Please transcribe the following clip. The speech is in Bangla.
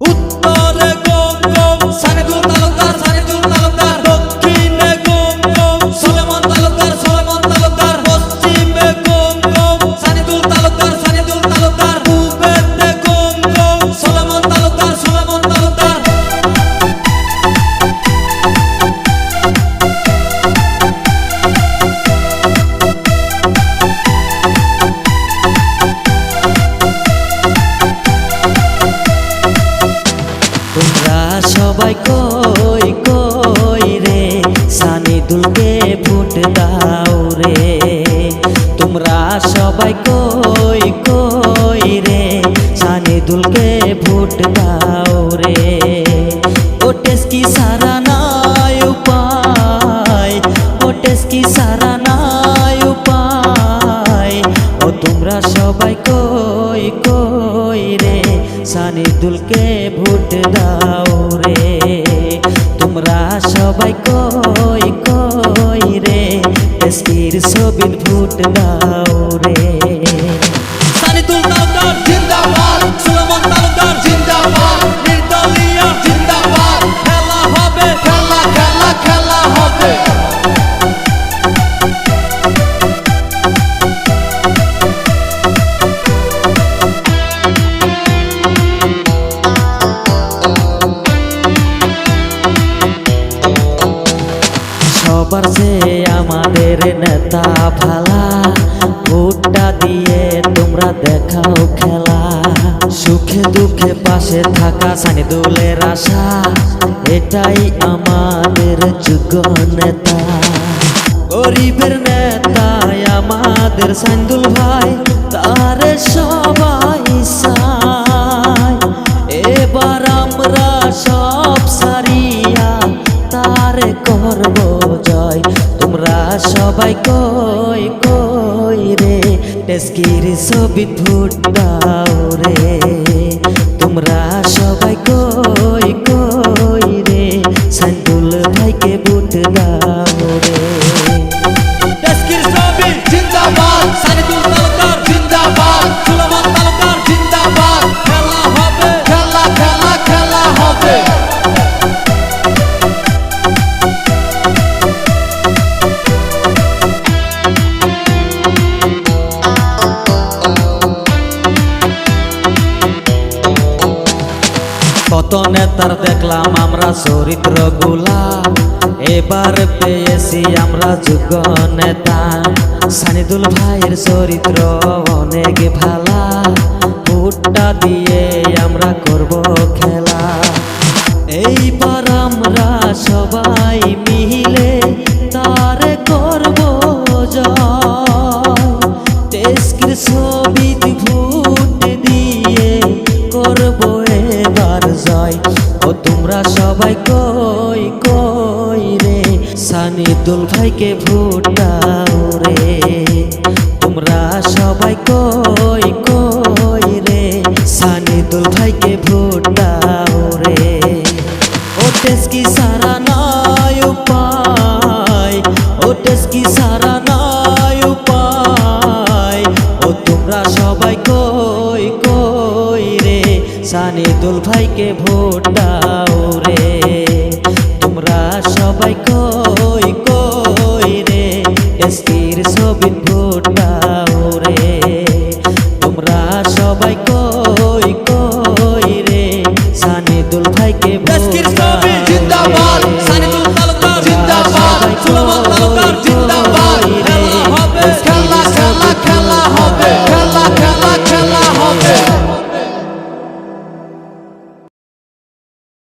উত্তরে গম সবাই কই কই রে? সানি দুলকে ফুট দাও রে। তোমরা সবাই কই কই রে? সানি দুলকে ফুট দাও রে। ওটেস কি সারা নাই কই কই রে? সানি দুলকে ভোট দাও রে। তোমরা সবাই কই কই রে? এসকির সবিন ভোট দাও রে। যে আমাদের নেতা ভালা। ভোটটা দিয়ে তোমরা দেখাও খেলা। সুখে দুঃখে পাশে থাকা সানি দোলের আশা। এটাই আমাদের যোগ্য নেতা। গরিবের নেতা আমাদের সাইন্দুল ভাই, তার সবাই চায়। এবার আমরা সব সবাই কই কই রে? টেস্কির ছবি ফুট দাও রে। তোমরা সবাই কই কই কত নেতার দেখলাম আমরা চরিত্রগুলা এবার পেয়েছি আমরা যোগ্য নেতা। সানিদুল ভাইয়ের চরিত্র অনেক ভালা, ভুট্টা দিয়ে আমরা করব খেলা। এইবার আমরা সবাই সানি দুল ভাইকে ভোট দাও রে। তোমরা সবাই কই কই রে? সানি দুল ভাইকে ভোট দাও রে। ওটেস কি সারা নাই উপায় ওটেস কি সারা নাই উপায়। ও তোমরা সবাই কই কই রে? সানি দুল ভাইকে ভোট দাও রে। তোমরা সবাই কই Govinda Let's get it started. Jindabaad.